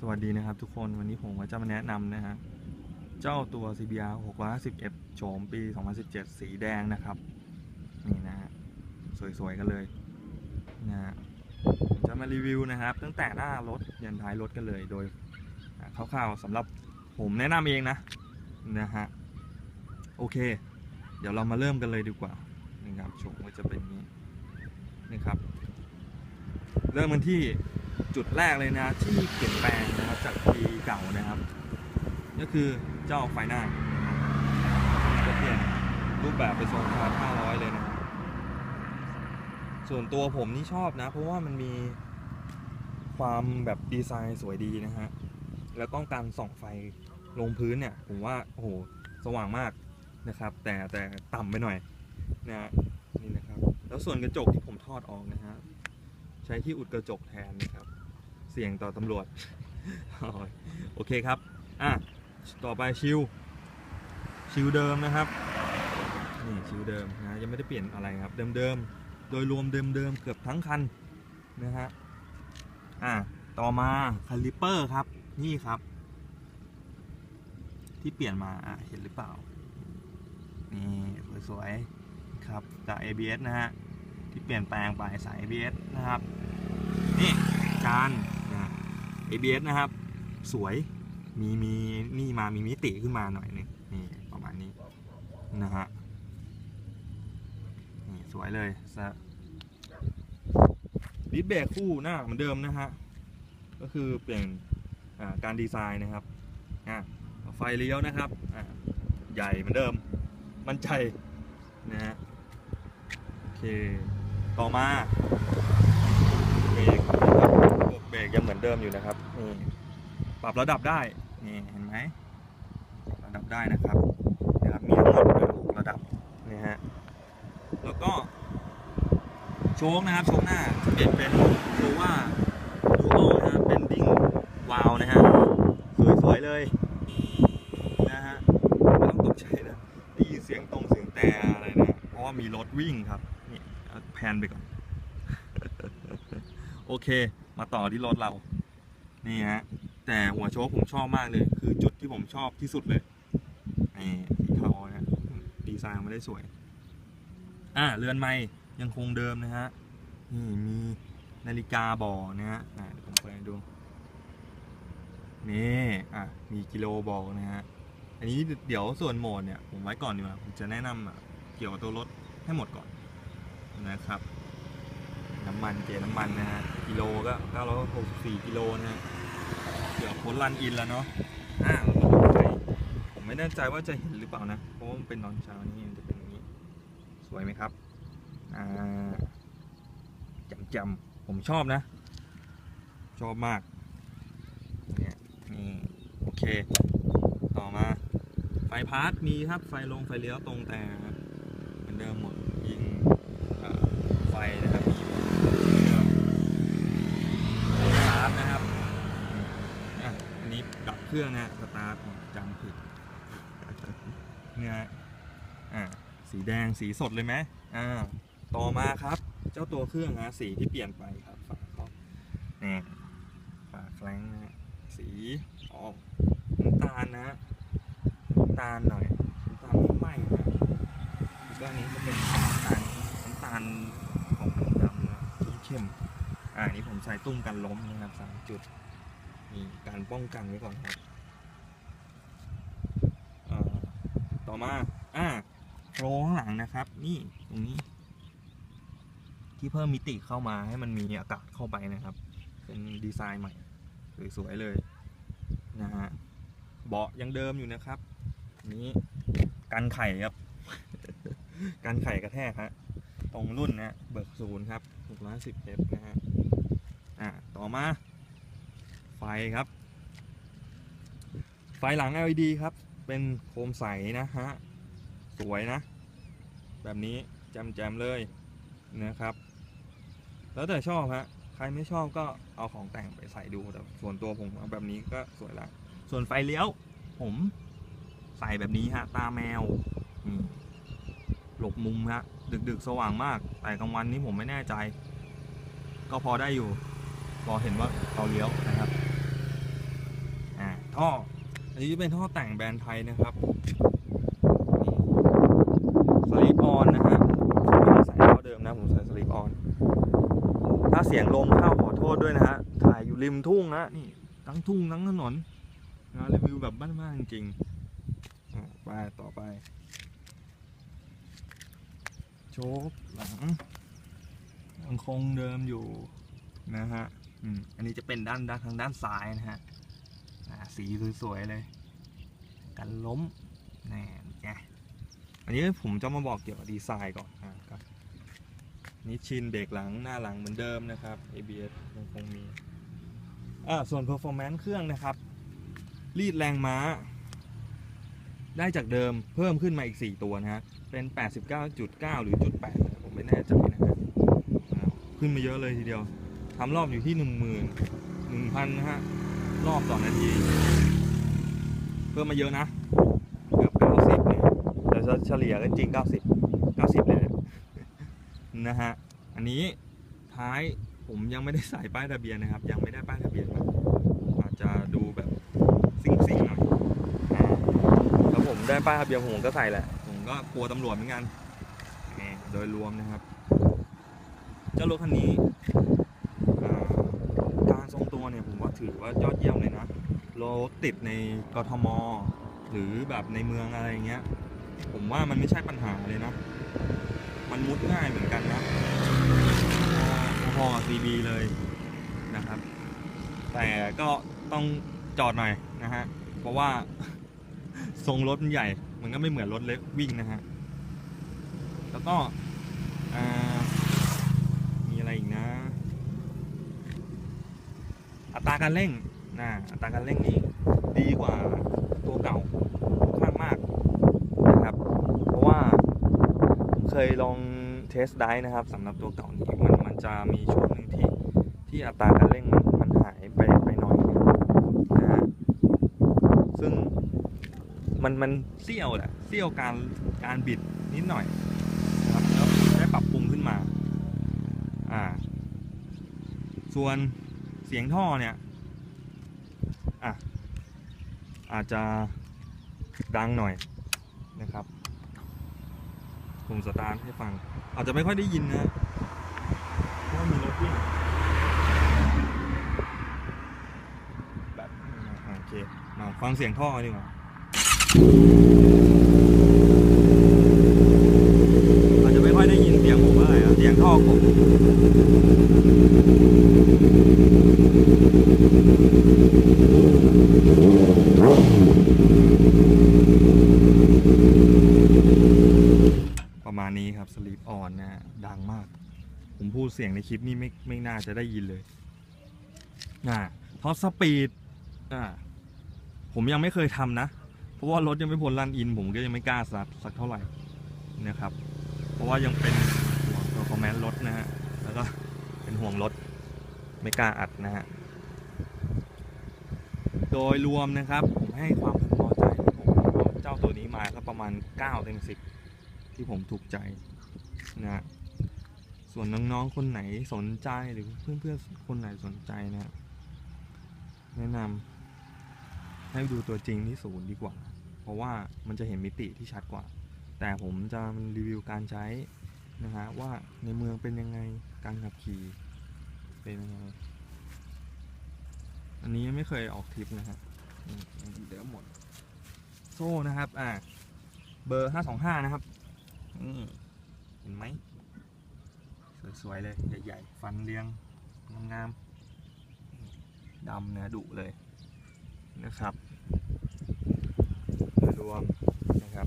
สวัสดีนะครับทุกคนวันนี้ผมก็จะมาแนะนำนะฮะเจ้าตัว CBR 650F โฉมปี 2017 สีแดงนะครับ นี่นะฮะสวยๆกันเลยนะฮะจะมารีวิวนะครับ ตั้งแต่หน้ารถยันท้ายรถกันเลยโดยคร่าวๆสำหรับผมแนะนำเองนะนะฮะโอเค เดี๋ยวเรามาเริ่มกันเลยดีกว่านะครับโฉมก็จะเป็นนี้นะครับ เริ่มกันที่ จุดแรกเลยนะที่เปลี่ยนแปลงนะครับจากปีเก่านะครับ ก็คือเจ้าไฟหน้าจะเปลี่ยนรูปแบบไปทรงคาร์500 เลยนะส่วนตัวผมนี่ชอบนะ เพราะว่ามันมีความแบบดีไซน์สวยดีนะฮะ แล้วก็การส่องไฟลงพื้นเนี่ย ผมว่าโอ้โหสว่างมากนะครับ แต่แต่ต่ำไปหน่อยนะฮะนี่นะครับ แล้วส่วนกระจกที่ผมทอดออกนะฮะใช้ที่อุดกระจกแทนนะครับ เสี่ยงต่อตำรวจ โอเคครับ อะ ต่อไปชิว ชิวเดิมนะครับ นี่ชิวเดิมนะ ยังไม่ได้เปลี่ยนอะไรครับ เดิมๆโดยรวมเดิมๆเกือบทั้งคันนะฮะ อะ ต่อมาคาลิปเปอร์ครับ นี่ครับ ที่เปลี่ยนมา อะ เห็นหรือเปล่า นี่สวยๆครับ จาก ABS นะฮะ ที่เปลี่ยนแปลงไปสาย ABS นะครับ นี่จาน ABS นะครับ สวยมีมีนี่มามีมิติขึ้นมาหน่อยนึงนี่ประมาณนี้นะฮะนี่สวยเลยซะดิสเบรกคู่หน้าเหมือนเดิมนะฮะก็คือเปลี่ยนการดีไซน์นะครับอะไฟเลี้ยวนะครับอะใหญ่เหมือนเดิม มั่นใจนะฮะโอเค ต่อมาเบรกนะค รับระบบเบรกยังเหมือนเดิมอยู่นะครับนี่ปรับระดับได้นี่เห็นไหมปรับระดับได้นะครับนะครับมีทั้งหมดหกระดับนี่ฮะแล้วก็โชคนะครับโชคหน้าจะเปลี่ยนเป็นโชว่าดูโอนะครับเป็นดิ้งวาลนะฮะสวยๆเลยนะฮะไม่ต้องตกใจนะได้ยินเสียงตรงเสียงแต่อะไรนะเพราะว่ามีรถวิ่งครับนี่เอาแพนไปก่อน โอเค มาต่อที่รถเรา นี่ฮะ แต่หัวโชคผมชอบมากเลย คือจุดที่ผมชอบที่สุดเลยนี่สีเทานะดีไซน์มาได้สวย อ่าเรือนไม้ยังคงเดิมนะฮะ นี่มีนาฬิกาบอกนะฮะอ่าผมเปิดดู นี่ อะ มีกิโลบอกนะฮะ อันนี้เดี๋ยวส่วนโหมดเนี่ย ผมไว้ก่อนดีกว่าผมจะแนะนำเกี่ยวกับตัวรถให้หมดก่อนนะครับ น้ำมันเจน้ำมันนะฮะกิโลก็ 964กิโลนะฮะเดี๋ยวพ้นรันอินแล้วเนาะอ่าไฟผมไม่แน่ใจว่าจะเห็นหรือเปล่านะ เพราะว่ามันเป็นตอนเช้านี่มันจะเป็นอย่างนี้ สวยไหมครับอ่าจำจำๆผมชอบนะ ชอบมากเนี่ยนี่โอเค ต่อมาไฟพาร์ทมีครับไฟลงไฟเลี้ยวตรงแต่ครับเหมือนเดิมหมดยิงไฟนะครับมีหมดสตาร์ทนะครับอะอันนี้ดับ เครื่องนะสตาร์ทจำผิดเนี่ยอะสีแดงสีสดเลยไหมอ่าต่อมาครับ เจ้าตัวเครื่องฮะสีที่เปลี่ยนไปครับฝาครอบนี่ฝาแคลงนะสีออกน้ำตาลนะน้ำตาลหน่อยน้ำตาลไม่ไหม้นะแล้วก็อันนี้จะเป็นน้ำตาลน้ำตาลของดำนะเข้มๆอ่าอันนี้ผมใส่ตุ้มกันล้มนะครับสามจุด มีการป้องกันไว้ก่อนครับเอ่อต่อมาอ่าโครงข้างหลังนะครับ นี่ตรงนี้ ที่เพิ่มมิติเข้ามาให้มันมีอากาศเข้าไปนะครับ เป็นดีไซน์ใหม่สวยๆเลยนะฮะเบาะยังเดิมอยู่นะครับอันนี้กันไข่ครับการไข่กระแทกฮะตรงรุ่นนะเบิกศูนย์ครับ610เอฟนะฮะอ่าต่อมา ไฟครับ ไฟหลัง LED ครับ เป็นโคมใสนะฮะ สวยนะ แบบนี้แจมๆเลยนะครับ แล้วแต่ชอบฮะ ใครไม่ชอบก็เอาของแต่งไปใส่ดู แต่ส่วนตัวผมแบบนี้ก็สวยละ ส่วนไฟเลี้ยว ผมใส่แบบนี้ฮะ ตาแมวหลบมุมฮะ ดึกดึกๆสว่างมาก แต่กลางวันนี้ผมไม่แน่ใจ ก็พอได้อยู่ พอเห็นว่าเราเลี้ยวนะครับ ท่อ อันนี้จะเป็นท่อแต่งแบรนด์ไทยนะครับสลีปออนนะฮะไม่ได้ใส่ท่อเดิมนะผมใส่สลีปออน ถ้าเสียงลมเข้าขอโทษด้วยนะฮะ ถ่ายอยู่ริมทุ่งนะนี่ทั้งทุ่งทั้งถนนนะรีวิวแบบบ้านๆจริงๆอะไปต่อไป โชคหลังยังคงเดิมอยู่นะฮะ อันนี้จะเป็นด้านด้านทางด้านซ้ายนะฮะ สีสวยๆเลย กันล้มแน่ไงอันนี้ผมจะมาบอกเกี่ยวกับดีไซน์ก่อนอ่าครับนี่ชินเบรกหลังหน้าหลังเหมือนเดิมนะครับ ABS ยังคงมีอ่าส่วน performance เครื่องนะครับ รีดแรงม้า ได้จากเดิมเพิ่มขึ้นมาอีก 4 ตัวนะฮะ เป็น 89.9 หรือจุด8ผมไม่แน่ใจนะฮะอ่าขึ้นมาเยอะเลยทีเดียวทำรอบอยู่ที่ 1 0 0 0 0 1,000นะฮะ รอบต่อนาที เพิ่มมาเยอะนะ เกือบ90เนี่ยแต่เฉลี่ยก็จริง90 90เลยเนี่ยนะฮะ อันนี้ท้ายผมยังไม่ได้ใส่ป้ายทะเบียนนะครับ ยังไม่ได้ป้ายทะเบียนมาอาจจะดูแบบซิ่งๆหน่อยอ่าแล้วผมได้ป้ายทะเบียนผมก็ใส่แหละ ผมก็กลัวตำรวจเหมือนกันโดยรวมนะครับ เจ้ารถคันนี้อ่าการทรงตัวเนี่ยผม ว่ายอดเยี่ยมเลยนะรถติดในกทม หรือแบบในเมืองอะไรเงี้ย ผมว่ามันไม่ใช่ปัญหาเลยนะ มันมุดง่ายเหมือนกันนะพอๆกับ CB เลยนะครับ แต่ก็ต้องจอดหน่อยนะฮะ เพราะว่าทรงรถมันใหญ่ มันก็ไม่เหมือนรถเล็กวิ่งนะฮะ แล้วก็มีอะไรอีกนะ ตราการเร่งนะอัตราการเร่งนี้ดีกว่าตัวเก่าค่อนข้างมากนะครับ เพราะว่าผมเคยลองเทสได้นะครับสำหรับตัวเก่านี้มันมันจะมีช่วงหนึ่งที่ที่อัตราการเร่งมันมันหายไปไปหน่อยนะฮะซึ่งมันมันเสี้ยวแหละเสี้ยวการการบิดนิดหน่อยนะครับแล้วได้ปรับปรุงขึ้นมาอ่าส่วน เสียงท่อเนี่ยอะอาจจะดังหน่อยนะครับผมสตาร์ทให้ฟัง อาจจะไม่ค่อยได้ยินนะเพราะมีรถวิ่งแบบโอเคมาฟังเสียงท่อดีกว่าอาจจะไม่ค่อยได้ยินเสียงผมเท่าไหร่เสียงท่อผม ประมาณนี้ครับ Sleep On นะฮะดังมาก ผมพูดเสียงในคลิปนี้ไม่ไม่น่าจะได้ยินเลยอ่าท็อปสปีดอ่าผมยังไม่เคยทำนะ เพราะว่ารถยังไม่พ้นรันอิน ผมก็ยังไม่กล้าสักสักเท่าไหร่นะครับ เพราะว่ายังเป็นห่วง performance รถนะฮะ แล้วก็เป็นห่วงรถไม่กล้าอัดนะฮะ โดยรวมนะครับ ผมให้ความพึงพอใจผมเจ้าตัวนี้มาก็ประมาณ9เต็ม10 ที่ผมถูกใจนะฮะ ส่วนน้องๆคนไหนสนใจหรือเพื่อนๆคนไหนสนใจนะแนะนำให้ดูตัวจริงที่ศูนย์ดีกว่า เพราะว่ามันจะเห็นมิติที่ชัดกว่า แต่ผมจะรีวิวการใช้นะฮะว่าในเมืองเป็นยังไงการขับขี่เป็นยังไงอันนี้ไม่เคยออกทริปนะฮะเดี๋ยวหมด โซ่นะครับ อ่า เบอร์525นะครับเห็นไหม สวยๆเลย ใหญ่ๆ ฟันเรียงงามๆดำนื้อดุเลยนะครับโดยรวมนะครับ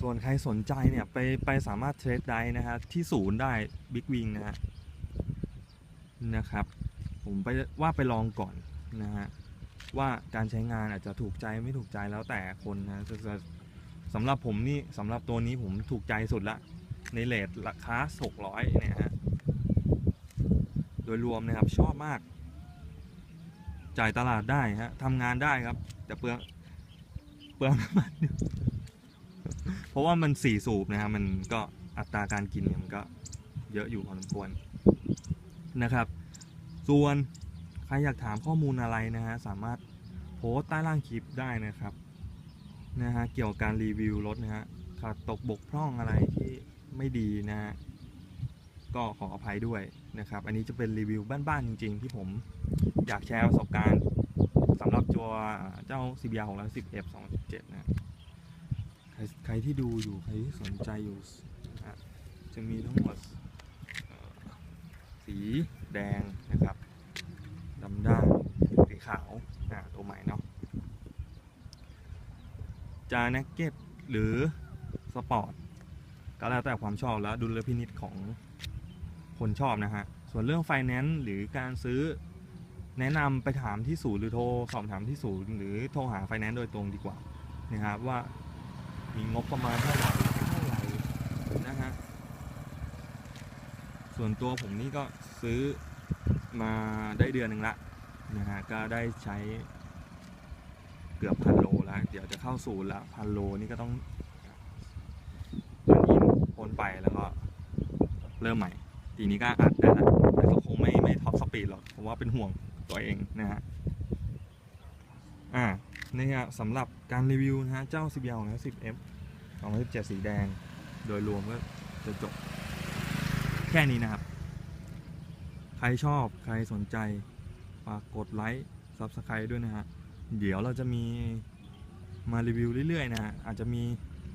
ส่วนใครสนใจเนี่ยไปไปสามารถเทรดได้นะฮะที่ศูนย์ได้บิ๊กวิงนะฮะนะครับ ผมไปว่าไปลองก่อนนะฮะว่าการใช้งานอาจจะถูกใจไม่ถูกใจแล้วแต่คนนะสำหรับผมนี่สำหรับตัวนี้ผมถูกใจสุดละ ในเลทราคา600เนี่ยฮะโดยรวมนะครับชอบมาก จ่ายตลาดได้ฮะทำงานได้ครับ แต่เปลืองเปลืองน้ำมันอยู่เพราะว่ามันสี่สูบนะฮะมันก็อัตราการกินเนี่ยมันก็เยอะอยู่พอสมควรนะครับ ส่วนใครอยากถามข้อมูลอะไรนะฮะสามารถโทสต์ใต้ล่างคลิปได้นะครับนะฮะเกี่ยวกับการรีวิวรถนะฮะขาดตกบกพร่องอะไรที่ ไม่ดีนะฮะก็ขออภัยด้วยนะครับ อันนี้จะเป็นรีวิวบ้านๆจริง ๆ ที่ผมอยากแชร์ประสบการณ์สำหรับตัวเจ้า CBR 610 F 2.7นะใครใครที่ดูอยู่ใครที่สนใจอยู่นะจะมีทั้งหมดสีแดงนะครับดำด้านสีขาวอ่าตัวใหม่เนาะจะแน็กเก็ตหรือสปอร์ต ก็แล้วแต่ความชอบแล้วดุลพินิษของคนชอบนะฮะ ส่วนเรื่องไฟแนนซ์หรือการซื้อแนะนำไปถามที่ศูนย์หรือโทรสอบถามที่ศูนย์หรือโทรหาไฟแนนซ์โดยตรงดีกว่านะครับว่ามีงบประมาณเท่าไหร่เท่าไหร่นะฮะส่วนตัวผมนี่ก็ซื้อมาได้เดือนหนึ่งละนะฮะก็ได้ใช้เกือบพันโลแล้ว เดี๋ยวจะเข้าศูนย์ละพันโลนี่ก็ต้อง อินไปแล้วก็เริ่มใหม่ ทีนี้ก็อัดได้ละแต่ก็คงไม่ไม่ท็อปสปีดหรอกเพราะว่าเป็นห่วงตัวเองนะฮะอ่านี่ฮะสำหรับการรีวิวนะฮะเจ้า CBR ของ 10F 2017สีแดง โดยรวมก็จะจบแค่นี้นะครับ ใครชอบใครสนใจฝากกดไลค์ Subscribe ด้วยนะฮะ เดี๋ยวเราจะมีมารีวิวเรื่อยๆนะฮะ อาจจะมี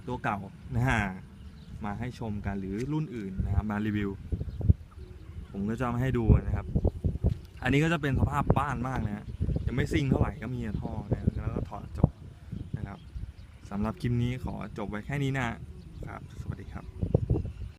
ตัวเก่านะฮะ มาให้ชมกันหรือรุ่นอื่นนะครับมารีวิว ผมก็จะมาให้ดูนะครับ อันนี้ก็จะเป็นสภาพบ้านมากนะฮะยังไม่ซิ่งเท่าไหร่ก็มีท่อนะแล้วก็ถอดจบนะครับสำหรับคลิปนี้ขอจบไว้แค่นี้นะครับส